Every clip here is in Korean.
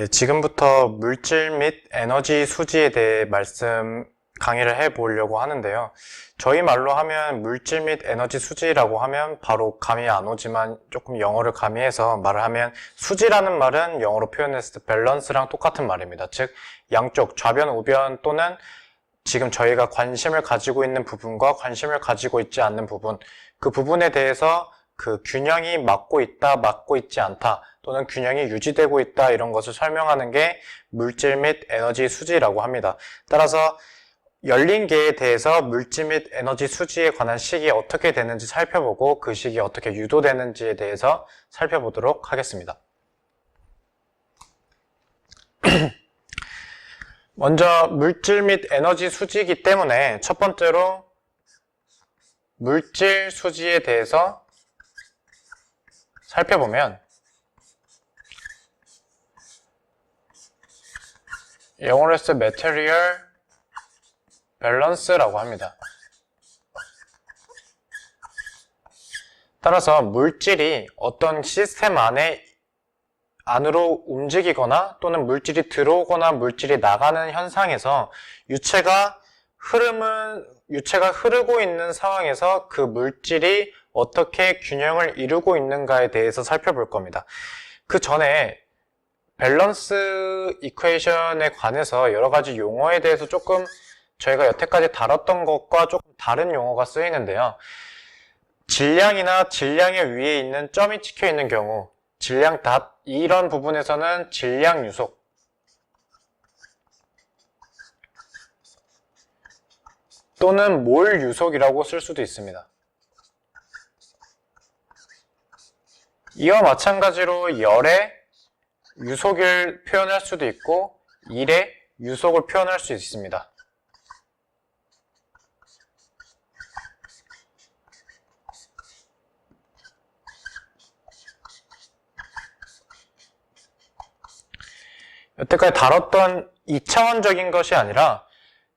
네, 지금부터 물질 및 에너지 수지에 대해 말씀 강의를 해 보려고 하는데요. 저희 말로 하면 물질 및 에너지 수지라고 하면 바로 감이 안 오지만 조금 영어를 가미해서 말을 하면 수지라는 말은 영어로 표현했을 때 밸런스랑 똑같은 말입니다. 즉 양쪽 좌변 우변 또는 지금 저희가 관심을 가지고 있는 부분과 관심을 가지고 있지 않는 부분 그 부분에 대해서 그 균형이 맞고 있다, 맞고 있지 않다, 또는 균형이 유지되고 있다, 이런 것을 설명하는 게 물질 및 에너지 수지라고 합니다. 따라서 열린 계에 대해서 물질 및 에너지 수지에 관한 식이 어떻게 되는지 살펴보고 그 식이 어떻게 유도되는지에 대해서 살펴보도록 하겠습니다. 먼저 물질 및 에너지 수지이기 때문에 첫 번째로 물질 수지에 대해서 살펴보면 영어로 때 material balance라고 합니다. 따라서 물질이 어떤 시스템 안에 안으로 움직이거나 또는 물질이 들어오거나 물질이 나가는 현상에서 유체가 흐름은 유체가 흐르고 있는 상황에서 그 물질이 어떻게 균형을 이루고 있는가에 대해서 살펴볼 겁니다. 그 전에 밸런스 이퀘이션에 관해서 여러 가지 용어에 대해서 조금 저희가 여태까지 다뤘던 것과 조금 다른 용어가 쓰이는데요. 질량이나 질량의 위에 있는 점이 찍혀 있는 경우, 질량 닷, 이런 부분에서는 질량 유속, 또는 몰 유속이라고 쓸 수도 있습니다. 이와 마찬가지로 열의 유속을 표현할 수도 있고 일의 유속을 표현할 수 있습니다. 여태까지 다뤘던 2차원적인 것이 아니라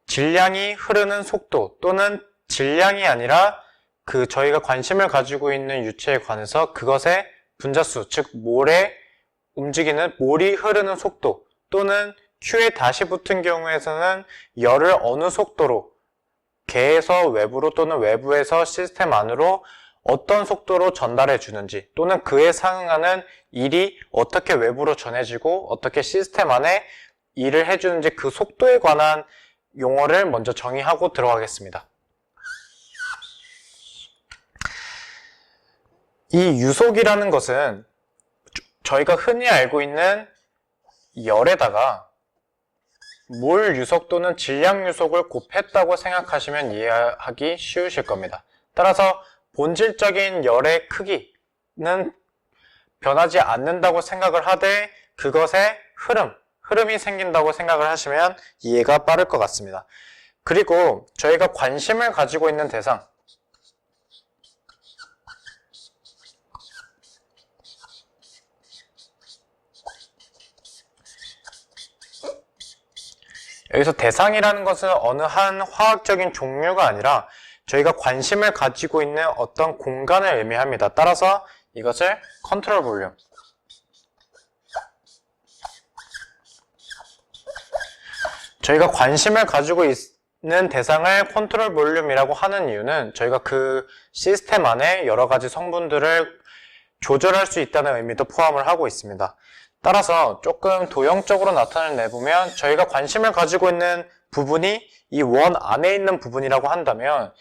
질량이 흐르는 속도 또는 질량이 아니라 그 저희가 관심을 가지고 있는 유체에 관해서 그것의 분자수, 즉 몰에 움직이는 몰이 흐르는 속도 또는 Q에 다시 붙은 경우에서는 열을 어느 속도로 개에서 외부로 또는 외부에서 시스템 안으로 어떤 속도로 전달해 주는지 또는 그에 상응하는 일이 어떻게 외부로 전해지고 어떻게 시스템 안에 일을 해주는지 그 속도에 관한 용어를 먼저 정의하고 들어가겠습니다. 이 유속이라는 것은 저희가 흔히 알고 있는 열에다가 몰 유속 또는 질량 유속을 곱했다고 생각하시면 이해하기 쉬우실 겁니다. 따라서 본질적인 열의 크기는 변하지 않는다고 생각을 하되 그것의 흐름, 흐름이 생긴다고 생각을 하시면 이해가 빠를 것 같습니다. 그리고 저희가 관심을 가지고 있는 대상, 여기서 대상이라는 것은 어느 한 화학적인 종류가 아니라 저희가 관심을 가지고 있는 어떤 공간을 의미합니다. 따라서 이것을 컨트롤 볼륨. 저희가 관심을 가지고 있는 대상을 컨트롤 볼륨이라고 하는 이유는 저희가 그 시스템 안에 여러 가지 성분들을 조절할 수 있다는 의미도 포함을 하고 있습니다. 따라서 조금 도형적으로 나타내 내보면 저희가 관심을 가지고 있는 부분이 이 원 안에 있는 부분이라고 한다면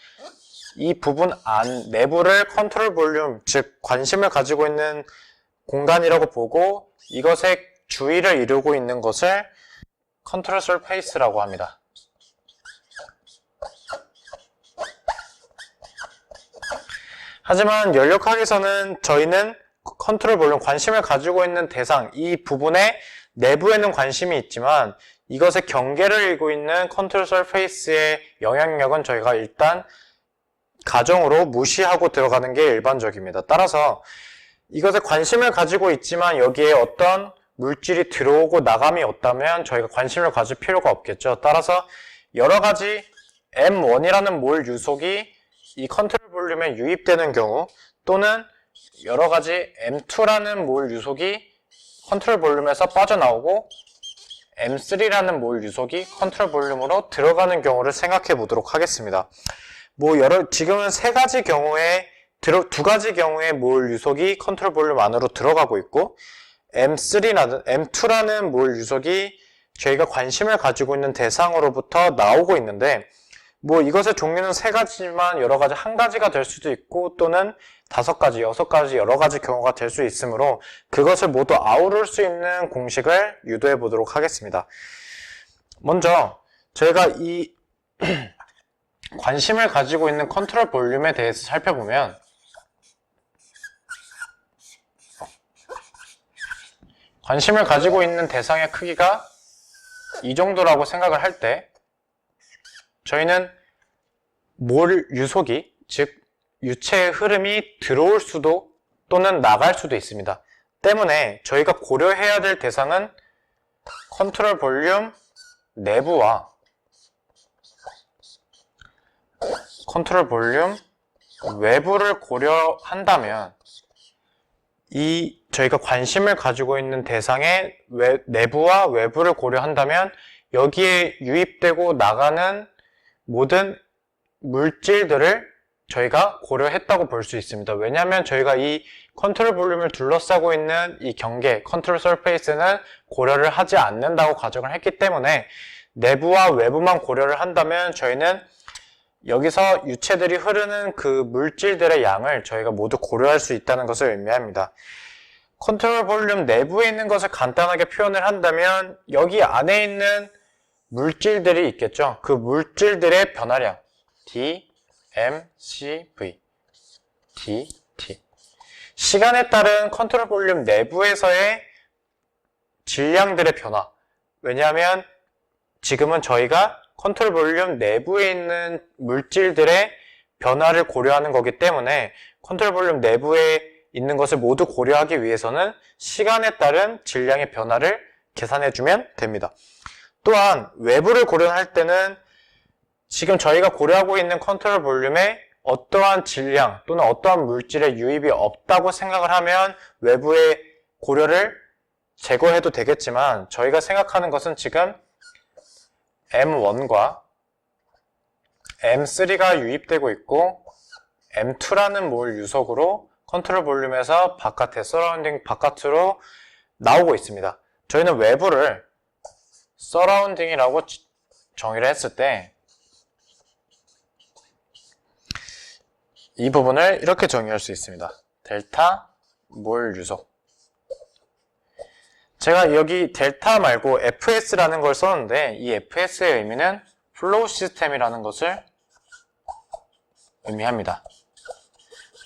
이 부분 안 내부를 컨트롤 볼륨 즉 관심을 가지고 있는 공간이라고 보고 이것의 주위를 이루고 있는 것을 컨트롤 설페이스라고 합니다. 하지만 연력학에서는 저희는 컨트롤 볼륨 관심을 가지고 있는 대상 이 부분의 내부에는 관심이 있지만 이것의 경계를 이루고 있는 컨트롤 설페이스의 영향력은 저희가 일단 가정으로 무시하고 들어가는 게 일반적입니다. 따라서 이것에 관심을 가지고 있지만 여기에 어떤 물질이 들어오고 나감이 없다면 저희가 관심을 가질 필요가 없겠죠. 따라서 여러 가지 M1이라는 몰 유속이 이 컨트롤 볼륨에 유입되는 경우 또는 여러 가지 M2라는 몰 유속이 컨트롤 볼륨에서 빠져나오고 M3라는 몰 유속이 컨트롤 볼륨으로 들어가는 경우를 생각해 보도록 하겠습니다. 뭐 여러 지금은 세 가지 경우에 들어 두 가지 경우에 몰 유속이 컨트롤 볼륨 안으로 들어가고 있고 M3라는 M2라는 몰 유속이 저희가 관심을 가지고 있는 대상으로부터 나오고 있는데 뭐 이것의 종류는 세 가지지만 여러 가지 한 가지가 될 수도 있고 또는 다섯 가지, 여섯 가지 여러 가지 경우가 될 수 있으므로 그것을 모두 아우를 수 있는 공식을 유도해 보도록 하겠습니다. 먼저 저희가 이 관심을 가지고 있는 컨트롤 볼륨에 대해서 살펴보면 관심을 가지고 있는 대상의 크기가 이 정도라고 생각을 할때 저희는 몰 유속이 즉 유체의 흐름이 들어올 수도 또는 나갈 수도 있습니다. 때문에 저희가 고려해야 될 대상은 컨트롤 볼륨 내부와 컨트롤 볼륨 외부를 고려한다면 이 저희가 관심을 가지고 있는 대상의 외- 내부와 외부를 고려한다면 여기에 유입되고 나가는 모든 물질들을 저희가 고려했다고 볼 수 있습니다. 왜냐하면 저희가 이 컨트롤 볼륨을 둘러싸고 있는 이 경계, 컨트롤 서페이스는 고려를 하지 않는다고 가정을 했기 때문에 내부와 외부만 고려를 한다면 저희는 여기서 유체들이 흐르는 그 물질들의 양을 저희가 모두 고려할 수 있다는 것을 의미합니다. 컨트롤 볼륨 내부에 있는 것을 간단하게 표현을 한다면 여기 안에 있는 물질들이 있겠죠. 그 물질들의 변화량 D, M, C, V, D, T 시간에 따른 컨트롤 볼륨 내부에서의 질량들의 변화 왜냐하면 지금은 저희가 컨트롤 볼륨 내부에 있는 물질들의 변화를 고려하는 거기 때문에 컨트롤 볼륨 내부에 있는 것을 모두 고려하기 위해서는 시간에 따른 질량의 변화를 계산해주면 됩니다. 또한 외부를 고려할 때는 지금 저희가 고려하고 있는 컨트롤 볼륨에 어떠한 질량 또는 어떠한 물질의 유입이 없다고 생각을 하면 외부의 고려를 제거해도 되겠지만 저희가 생각하는 것은 지금 M1과 M3가 유입되고 있고 M2라는 몰 유속으로 컨트롤 볼륨에서 바깥에 서라운딩 바깥으로 나오고 있습니다. 저희는 외부를 지- 정의를 했을 때 이 부분을 이렇게 정의할 수 있습니다. 델타 몰 유속 제가 여기 델타 말고 FS라는 걸 썼는데 이 FS의 의미는 플로우 시스템이라는 것을 의미합니다.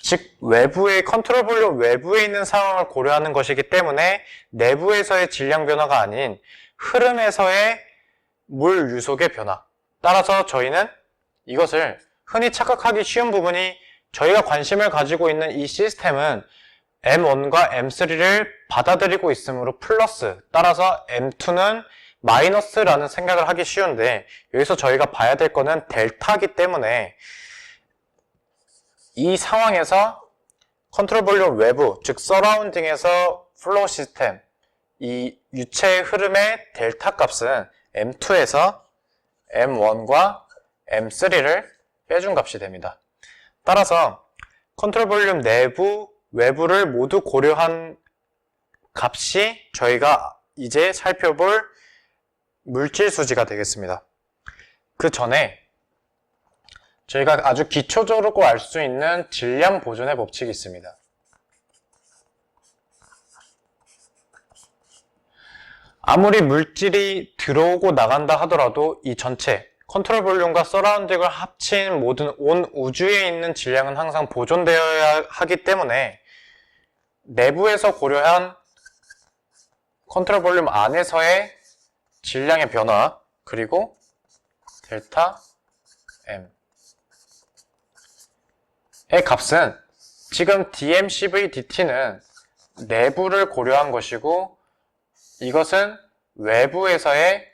즉 외부의 컨트롤 볼륨 외부에 있는 상황을 고려하는 것이기 때문에 내부에서의 질량 변화가 아닌 흐름에서의 물 유속의 변화. 따라서 저희는 이것을 흔히 착각하기 쉬운 부분이 저희가 관심을 가지고 있는 이 시스템은 M1과 M3를 받아들이고 있으므로 플러스 따라서 M2는 마이너스라는 생각을 하기 쉬운데 여기서 저희가 봐야 될 거는 델타기 때문에 이 상황에서 컨트롤 볼륨 외부 즉 서라운딩에서 플로우 시스템 이 유체의 흐름의 델타 값은 M2에서 M1과 M3를 빼준 값이 됩니다. 따라서 컨트롤 볼륨 내부, 외부를 모두 고려한 값이 저희가 이제 살펴볼 물질 수지가 되겠습니다. 그 전에 저희가 아주 기초적으로 알 수 있는 질량 보존의 법칙이 있습니다. 아무리 물질이 들어오고 나간다 하더라도 이 전체 컨트롤 볼륨과 서라운딩을 합친 모든 온 우주에 있는 질량은 항상 보존되어야 하기 때문에 내부에서 고려한 컨트롤 볼륨 안에서의 질량의 변화 그리고 델타 M. 의 값은 지금 DMCV DT는 내부를 고려한 것이고 이것은 외부에서의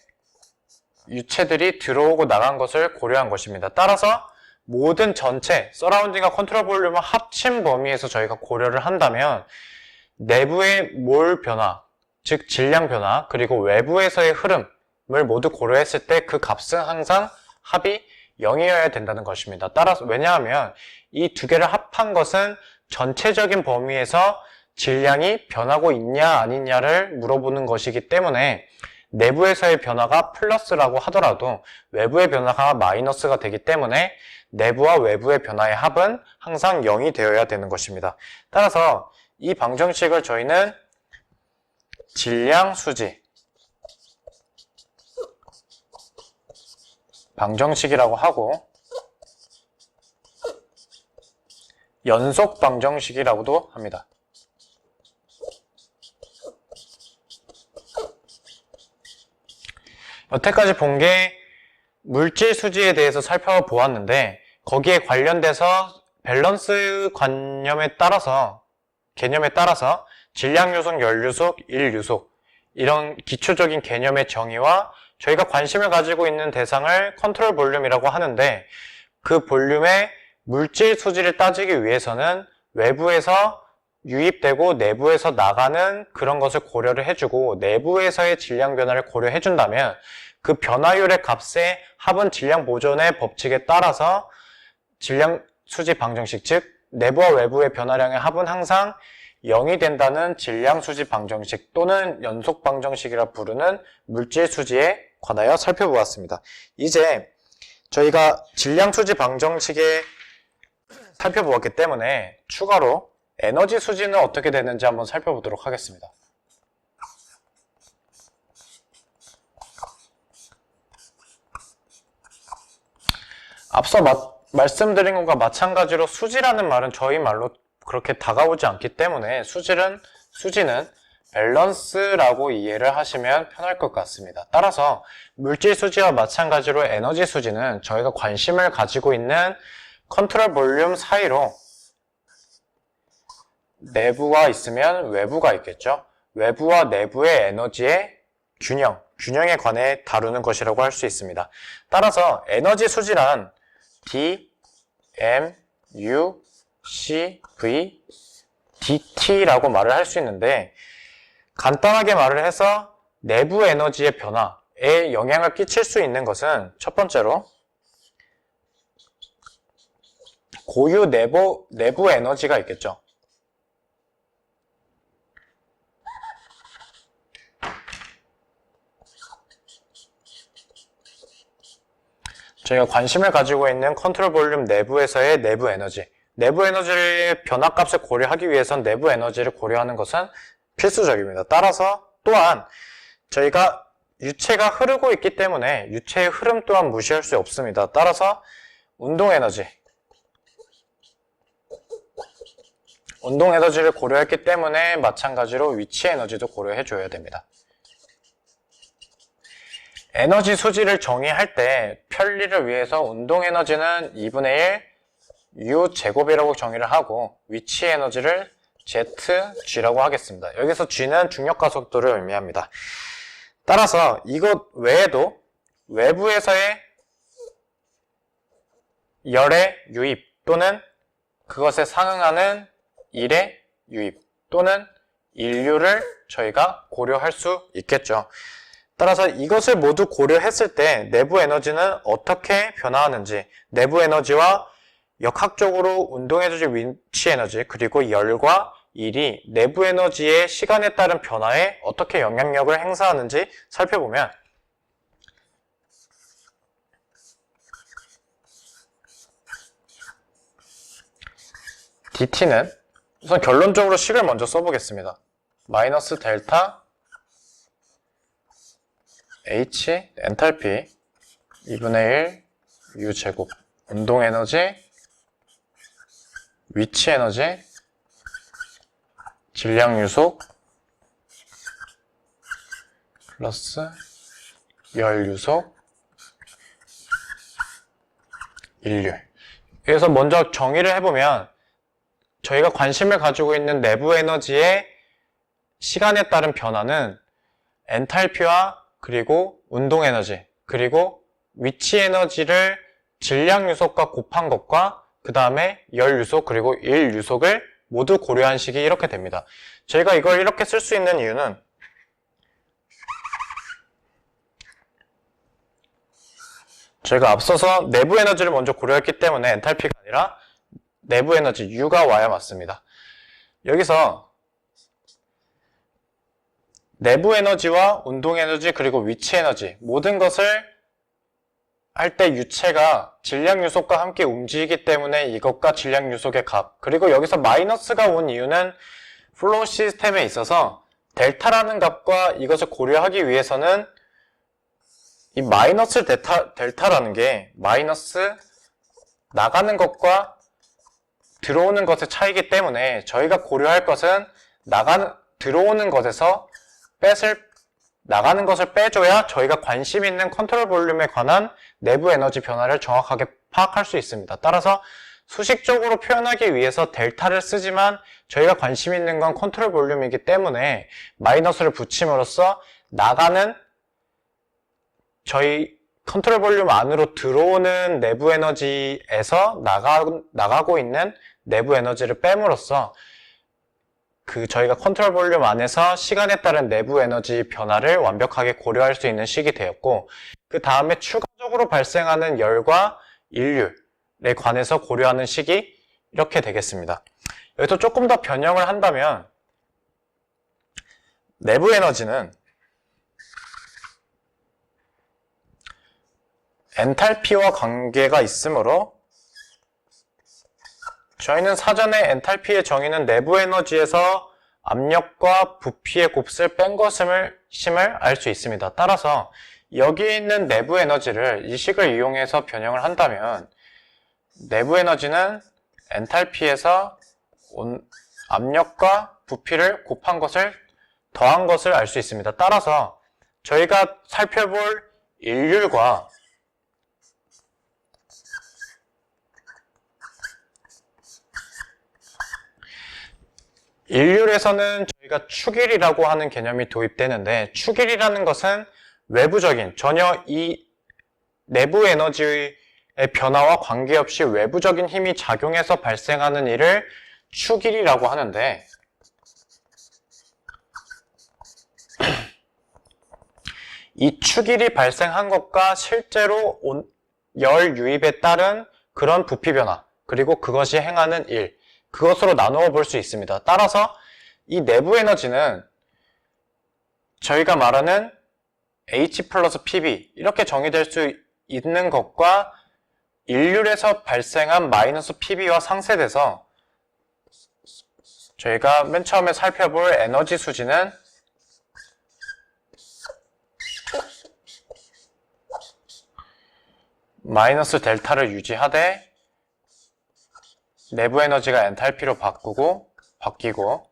유체들이 들어오고 나간 것을 고려한 것입니다. 따라서 모든 전체 서라운딩과 컨트롤 볼륨을 합친 범위에서 저희가 고려를 한다면 내부의 몰 변화 즉 질량 변화, 그리고 외부에서의 흐름을 모두 고려했을 때 그 값은 항상 합이 0이어야 된다는 것입니다. 따라서 왜냐하면 이 두 개를 합한 것은 전체적인 범위에서 질량이 변하고 있냐 아니냐를 물어보는 것이기 때문에 내부에서의 변화가 플러스라고 하더라도 외부의 변화가 마이너스가 되기 때문에 내부와 외부의 변화의 합은 항상 0이 되어야 되는 것입니다. 따라서 이 방정식을 저희는 질량 수지 방정식이라고 하고 연속 방정식이라고도 합니다. 여태까지 본 게 물질 수지에 대해서 살펴보았는데 거기에 관련돼서 밸런스 관념에 따라서 개념에 따라서 질량 요속, 열 요속, 일 요속 이런 기초적인 개념의 정의와 저희가 관심을 가지고 있는 대상을 컨트롤 볼륨이라고 하는데 그 볼륨의 물질 수지를 따지기 위해서는 외부에서 유입되고 내부에서 나가는 그런 것을 고려를 해주고 내부에서의 질량 변화를 고려해준다면 그 변화율의 값의 합은 질량 보존의 법칙에 따라서 질량 수지 방정식 즉 내부와 외부의 변화량의 합은 항상 0이 된다는 질량 수지 방정식 또는 연속 방정식이라 부르는 물질 수지에 관하여 살펴보았습니다. 이제 저희가 질량 수지 방정식에 살펴보았기 때문에 추가로 에너지 수지는 어떻게 되는지 한번 살펴보도록 하겠습니다. 앞서 마- 말씀드린 것과 마찬가지로 수지라는 말은 저희 말로 그렇게 다가오지 않기 때문에 수지는 수지는 밸런스라고 이해를 하시면 편할 것 같습니다. 따라서 물질 수지와 마찬가지로 에너지 수지는 저희가 관심을 가지고 있는 컨트롤 볼륨 사이로 내부가 있으면 외부가 있겠죠. 외부와 내부의 에너지의 균형, 균형에 관해 다루는 것이라고 할 수 있습니다. 따라서 에너지 수지란 D, M, U, C, V, DT라고 말을 할 수 있는데 간단하게 말을 해서 내부 에너지의 변화에 영향을 끼칠 수 있는 것은 첫 번째로 고유 내부, 내부 에너지가 있겠죠. 저희가 관심을 가지고 있는 컨트롤 볼륨 내부에서의 내부 에너지. 내부 에너지의 변화값을 고려하기 위해선 내부 에너지를 고려하는 것은 필수적입니다. 따라서 또한 저희가 유체가 흐르고 있기 때문에 유체의 흐름 또한 무시할 수 없습니다. 따라서 운동 에너지. 운동 에너지를 고려했기 때문에 마찬가지로 위치 에너지도 고려해 줘야 됩니다. 에너지 수지를 정의할 때 편리를 위해서 운동 에너지는 2분의 1 U 제곱이라고 정의를 하고 위치 에너지를 ZG라고 하겠습니다. 여기서 G는 중력 가 속도를 의미합니다. 따라서 이것 외에도 외부에서의 열의 유입 또는 그것에 상응하는 일의 유입 또는 인류를 저희가 고려할 수 있겠죠. 따라서 이것을 모두 고려했을 때 내부 에너지는 어떻게 변화하는지, 내부 에너지와 역학적으로 운동 에너지, 위치 에너지, 그리고 열과 일이 내부 에너지의 시간에 따른 변화에 어떻게 영향력을 행사하는지 살펴보면 DT는 우선 결론적으로 식을 먼저 써보겠습니다. 마이너스 델타 H 엔탈피 2분의 1 U 제곱. 운동 에너지 위치 에너지 질량 유속 플러스 열 유속 인류 여기서 먼저 정의를 해보면 저희가 관심을 가지고 있는 내부 에너지의 시간에 따른 변화는 엔탈피와 그리고 운동 에너지, 그리고 위치 에너지를 질량 유속과 곱한 것과 그 다음에 열 유속 그리고 일 유속을 모두 고려한 식이 이렇게 됩니다. 저희가 이걸 이렇게 쓸 수 있는 이유는 저희가 앞서서 내부 에너지를 먼저 고려했기 때문에 엔탈피가 아니라 내부 에너지 U가 와야 맞습니다. 여기서 내부 에너지와 운동 에너지 그리고 위치 에너지 모든 것을 할 때 유체가 질량 유속과 함께 움직이기 때문에 이것과 질량 유속의 값 그리고 여기서 마이너스가 온 이유는 플로우 시스템에 있어서 델타라는 값과 이것을 고려하기 위해서는 이 마이너스 델타, 델타라는 게 마이너스 나가는 것과 들어오는 것의 차이기 때문에 저희가 고려할 것은 나가는 들어오는 것에서 뺏을 나가는 것을 빼줘야 저희가 관심 있는 컨트롤 볼륨에 관한 내부 에너지 변화를 정확하게 파악할 수 있습니다. 따라서 수식적으로 표현하기 위해서 델타를 쓰지만 저희가 관심 있는 건 컨트롤 볼륨이기 때문에 마이너스를 붙임으로써 나가는 저희 컨트롤 볼륨 안으로 들어오는 내부 에너지에서 나가, 나가고 있는 내부 에너지를 뺨으로써 그 저희가 컨트롤 볼륨 안에서 시간에 따른 내부 에너지 변화를 완벽하게 고려할 수 있는 식이 되었고 그 다음에 추가적으로 발생하는 열과 인류에 관해서 고려하는 식이 이렇게 되겠습니다. 여기서 조금 더 변형을 한다면 내부 에너지는 엔탈피와 관계가 있으므로 저희는 사전에 엔탈피의 정의는 내부 에너지에서 압력과 부피의 곱슬 뺀 것임을 심을 알 수 있습니다. 따라서 여기 있는 내부 에너지를 이 식을 이용해서 변형을 한다면 내부 에너지는 엔탈피에서 온 압력과 부피를 곱한 것을 더한 것을 알 수 있습니다. 따라서 저희가 살펴볼 일률과 일률에서는 저희가 축일이라고 하는 개념이 도입되는데 축일이라는 것은 외부적인 전혀 이 내부 에너지의 변화와 관계없이 외부적인 힘이 작용해서 발생하는 일을 축일이라고 하는데 이 축일이 발생한 것과 실제로 온- 열 유입에 따른 그런 부피 변화 그리고 그것이 행하는 일 그것으로 나누어 볼 수 있습니다. 따라서 이 내부 에너지는 저희가 말하는 H 플러스 PB 이렇게 정의될 수 있는 것과 일률에서 발생한 마이너스 PB와 상쇄돼서 저희가 맨 처음에 살펴볼 에너지 수지는 마이너스 델타를 유지하되 내부 에너지가 엔탈피로 바꾸고 바뀌고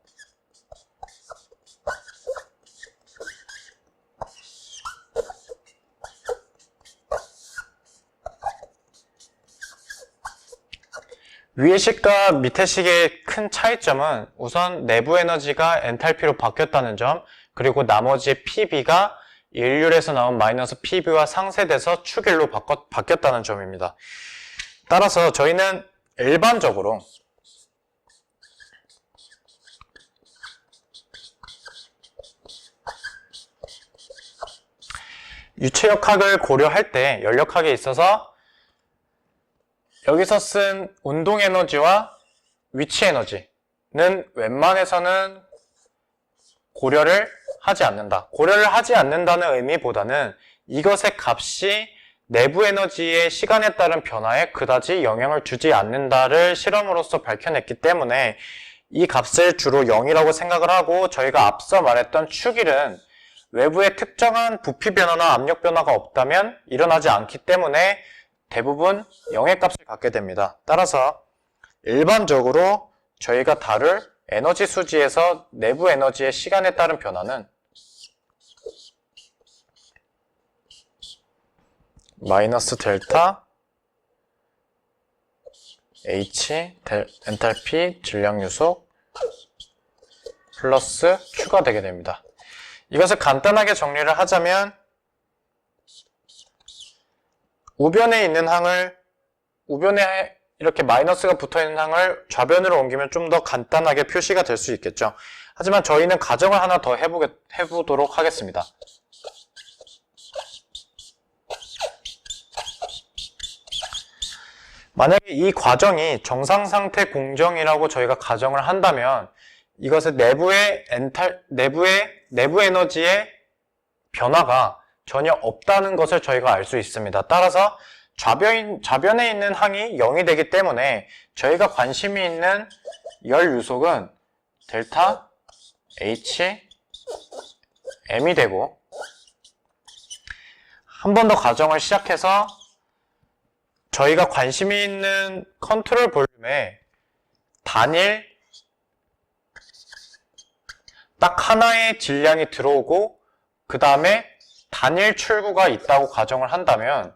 위의 식과 밑의 식의 큰 차이점은 우선 내부 에너지가 엔탈피로 바뀌었다는 점 그리고 나머지 PB가 일률에서 나온 마이너스 PB와 상쇄돼서 축일로 바뀌었다는 점입니다. 따라서 저희는 일반적으로 유체역학을 고려할 때 연력학에 있어서 여기서 쓴 운동 에너지와 위치 에너지는 웬만해서는 고려를 하지 않는다. 고려를 하지 않는다는 의미보다는 이것의 값이 내부 에너지의 시간에 따른 변화에 그다지 영향을 주지 않는다를 실험으로서 밝혀냈기 때문에 이 값을 주로 0이라고 생각을 하고 저희가 앞서 말했던 축일은 외부에 특정한 부피 변화나 압력 변화가 없다면 일어나지 않기 때문에 대부분 0의 값을 갖게 됩니다. 따라서 일반적으로 저희가 다룰 에너지 수지에서 내부 에너지의 시간에 따른 변화는 마이너스 델타 H 델, 엔탈피 질량 유속 플러스 Q가 되게 됩니다. 이것을 간단하게 정리를 하자면 우변에 있는 항을 우변에 이렇게 마이너스가 붙어 있는 항을 좌변으로 옮기면 좀 더 간단하게 표시가 될 수 있겠죠. 하지만 저희는 가정을 하나 더 해보게, 해보도록 하겠습니다. 만약에 이 과정이 정상 상태 공정이라고 저희가 가정을 한다면 이것의 내부의 엔탈, 내부의, 내부 에너지의 변화가 전혀 없다는 것을 저희가 알 수 있습니다. 따라서 좌변, 좌변에 있는 항이 0이 되기 때문에 저희가 관심이 있는 열 유속은 델타 H M이 되고 한 번 더 가정을 시작해서 저희가 관심이 있는 컨트롤 볼륨에 단일 딱 하나의 질량이 들어오고 그 다음에 단일 출구가 있다고 가정을 한다면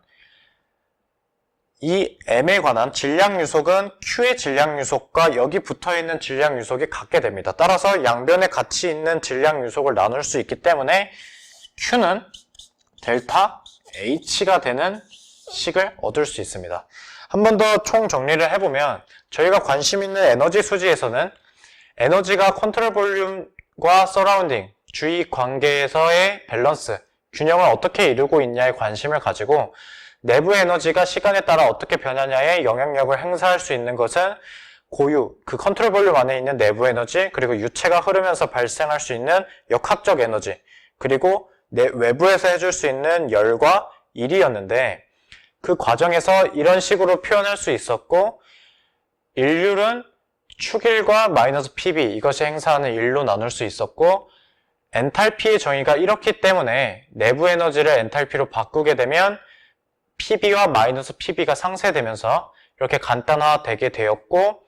이 M에 관한 질량 유속은 Q의 질량 유속과 여기 붙어 있는 질량 유속이 같게 됩니다. 따라서 양변에 같이 있는 질량 유속을 나눌 수 있기 때문에 Q는 델타 H가 되는 식을 얻을 수 있습니다. 한 번 더 총 정리를 해보면 저희가 관심 있는 에너지 수지에서는 에너지가 컨트롤 볼륨과 서라운딩, 주위 관계에서의 밸런스, 균형을 어떻게 이루고 있냐에 관심을 가지고 내부 에너지가 시간에 따라 어떻게 변하냐에 영향력을 행사할 수 있는 것은 고유, 그 컨트롤 볼륨 안에 있는 내부 에너지, 그리고 유체가 흐르면서 발생할 수 있는 역학적 에너지, 그리고 내 외부에서 해줄 수 있는 열과 일이었는데 그 과정에서 이런 식으로 표현할 수 있었고 일률은 축일과 마이너스 PB 이것이 행사하는 일로 나눌 수 있었고 엔탈피의 정의가 이렇기 때문에 내부 에너지를 엔탈피로 바꾸게 되면 PB와 마이너스 PB가 상쇄되면서 이렇게 간단화되게 되었고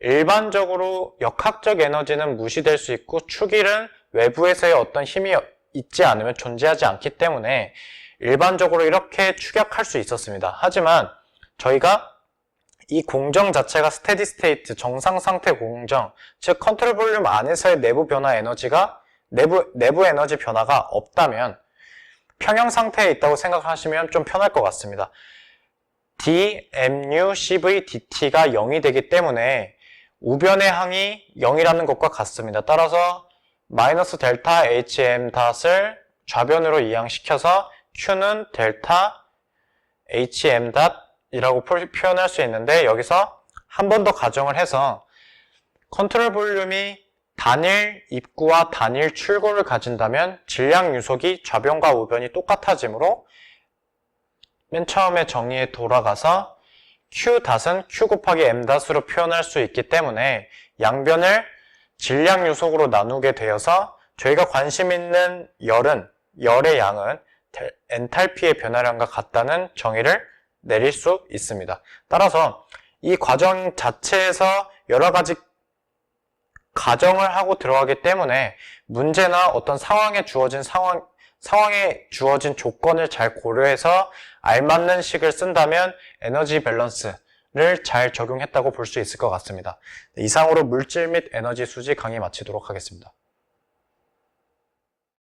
일반적으로 역학적 에너지는 무시될 수 있고 축일은 외부에서의 어떤 힘이 있지 않으면 존재하지 않기 때문에 일반적으로 이렇게 추격할 수 있었습니다. 하지만 저희가 이 공정 자체가 스테디 스테이트, 정상 상태 공정, 즉 컨트롤 볼륨 안에서의 내부 변화 에너지가 내부 내부 에너지 변화가 없다면 평형 상태에 있다고 생각하시면 좀 편할 것 같습니다. d, mu, cv, dt가 0이 되기 때문에 우변의 항이 0이라는 것과 같습니다. 따라서 마이너스 델타 hm 닷을 좌변으로 이항시켜서 q는 델타 hm 닷이라고 표현할 수 있는데 여기서 한 번 더 가정을 해서 컨트롤 볼륨이 단일 입구와 단일 출구를 가진다면 질량 유속이 좌변과 우변이 똑같아지므로 맨 처음에 정의에 돌아가서 Q 닷은 Q 곱하기 M 닷으로 표현할 수 있기 때문에 양변을 질량 유속으로 나누게 되어서 저희가 관심 있는 열은 열의 양은 엔탈피의 변화량과 같다는 정의를 내릴 수 있습니다. 따라서 이 과정 자체에서 여러 가지 가정을 하고 들어가기 때문에 문제나 어떤 상황에 주어진 상황, 상황에 주어진 조건을 잘 고려해서 알맞는 식을 쓴다면 에너지 밸런스 를잘 적용했다고 볼 수 있을 것 같습니다. 이상으로 물질 및 에너지 수지 강의 마치도록 하겠습니다.